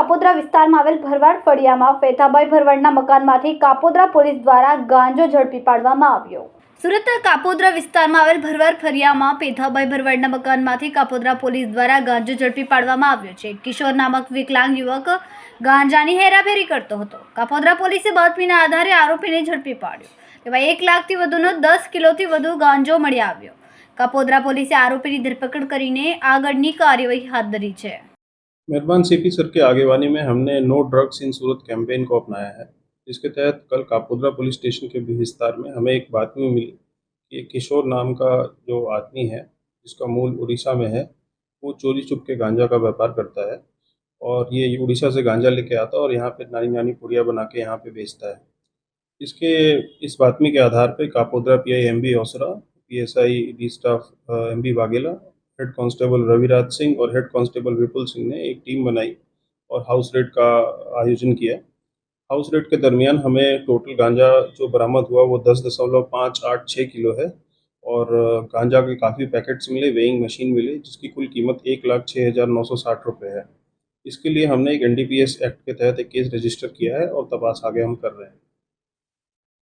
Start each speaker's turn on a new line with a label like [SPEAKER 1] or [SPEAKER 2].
[SPEAKER 1] કાપોદ્રા વિસ્તારમાં આવેલ ભરવાડ ફળિયામાં ફેથાભાઈ ભરવાડના મકાનમાંથી કાપોદ્રા પોલીસ દ્વારા ગાંજો ઝડપી પાડવામાં આવ્યો. સુરત કાપોદ્રા વિસ્તારમાં આવેલ ભરવાડ ફરિયામાં પેથાભાઈ ભરવાડના મકાનમાંથી કાપોદ્રા પોલીસ દ્વારા ગાંજો ઝડપી પાડવામાં આવ્યો છે. કિશોર નામક વિકલાંગ યુવક ગાંજાની હેરાફેરી કરતો હતો. કાપોદ્રા પોલીસે બાતમીના આધારે આરોપીને ઝડપી પાડ્યો. તેમાં એક લાખથી વધુનો દસ કિલોથી વધુ ગાંજો મળી આવ્યો. કાપોદ્રા પોલીસે આરોપીની ધરપકડ કરીને આગળની કાર્યવાહી હાથ ધરી છે.
[SPEAKER 2] मेहरबान सीपी सर की आगेवानी में हमने no drugs in Surat campaign को अपनाया है, जिसके तहत कल कापोद्रा पुलिस स्टेशन के विस्तार में हमें एक बात बातमी मिली कि एक किशोर नाम का जो आदमी है, जिसका मूल उड़ीसा में है, वो चोरी चुप के गांजा का व्यापार करता है और ये उड़ीसा से गांजा लेके आता है और यहाँ पे नानी नानी पुड़िया बना के यहाँ पे बेचता है। इसके, इस बातमी के आधार पे Kapodra P I M B Osra P S I D staff M B Vaghela head constable Raviraj Singh और हेड कांस्टेबल विपुल सिंह ने एक टीम बनाई और हाउस रेड का आयोजन किया। हाउस रेड के दरमियान हमें टोटल गांजा जो बरामद हुआ वो दस दशमलव पाँच आठ छः किलो है और गांजा के काफ़ी पैकेट्स मिले वेइंग मशीन मिली, जिसकी कुल कीमत एक लाख छः हज़ार नौ सौ साठ रुपये है। इसके लिए हमने एक एनडीपीएस एक्ट के तहत एक केस रजिस्टर किया है और तपास आगे हम कर रहे हैं।